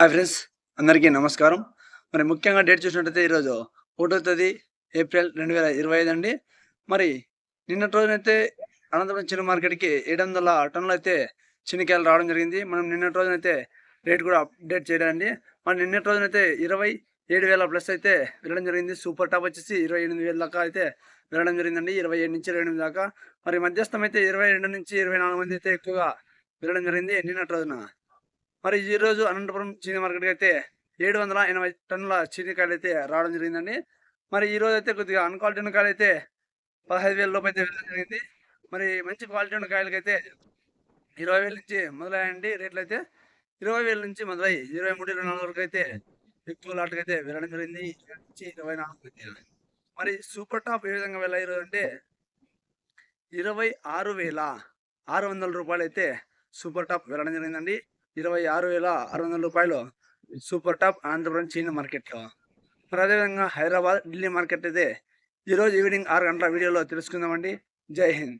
Hi friends అందరికీ నమస్కారం. మరి ముఖ్యంగా డేట్ చూసినట్టయితే ఈరోజు ఒకటో తేదీ ఏప్రిల్ రెండు వేల ఇరవై ఐదు అండి. మరి నిన్నటి రోజునైతే అనంతపురం చిన్న మార్కెట్కి ఏడు వందల టన్నులు అయితే చిన్నకాయలు రావడం జరిగింది. మనం నిన్నటి రోజునైతే రేట్ కూడా అప్డేట్ చేయడండి మరి నిన్నటి రోజునైతే ఇరవై ఏడు వేల ప్లస్ అయితే వెళ్ళడం జరిగింది. సూపర్ టాప్ వచ్చేసి ఇరవై ఎనిమిది వేల దాకా అయితే వెళ్ళడం జరిగిందండి. ఇరవై ఏడు నుంచి ఇరవై ఎనిమిది దాకా. మరి మధ్యస్థం అయితే ఇరవై రెండు నుంచి ఇరవై నాలుగు మంది అయితే ఎక్కువగా వెళ్ళడం జరిగింది నిన్నటి రోజున. మరి ఈరోజు అనంతపురం చీని మార్కెట్కి అయితే ఏడు వందల ఎనభై టన్నుల చీనికాయలు అయితే రావడం జరిగిందండి. మరి ఈరోజు అయితే కొద్దిగా అన్క్వాలిటీ ఉన్న కాయలు అయితే పదహైదు వేల లోపు అయితే వెళ్ళడం జరిగింది. మరి మంచి క్వాలిటీ ఉన్న కాయలకి అయితే ఇరవై వేల నుంచి మొదలయ్యండి రేట్లు అయితే. ఇరవై వేల నుంచి మొదలై ఇరవై మూడు ఇరవై నాలుగు వరకు అయితే ఎక్కువ లాట్కి అయితే వెళ్ళడం జరిగింది. ఇరవై నుంచి ఇరవై నాలుగు అయితే మరి సూపర్ టాప్ ఏ విధంగా వెళ్ళాయి అంటే ఇరవై ఆరు వేల ఆరు వందల రూపాయలు అయితే సూపర్ టాప్ వెళ్ళడం జరిగిందండి. ఇరవై ఆరు వేల ఆరు వందల రూపాయలు సూపర్ టాప్ అనంతపురం చీన మార్కెట్లో. మరి అదేవిధంగా హైదరాబాద్ ఢిల్లీ మార్కెట్ అయితే ఈరోజు ఈవినింగ్ ఆరు గంటల వీడియోలో తెలుసుకుందామండి. జై హింద్.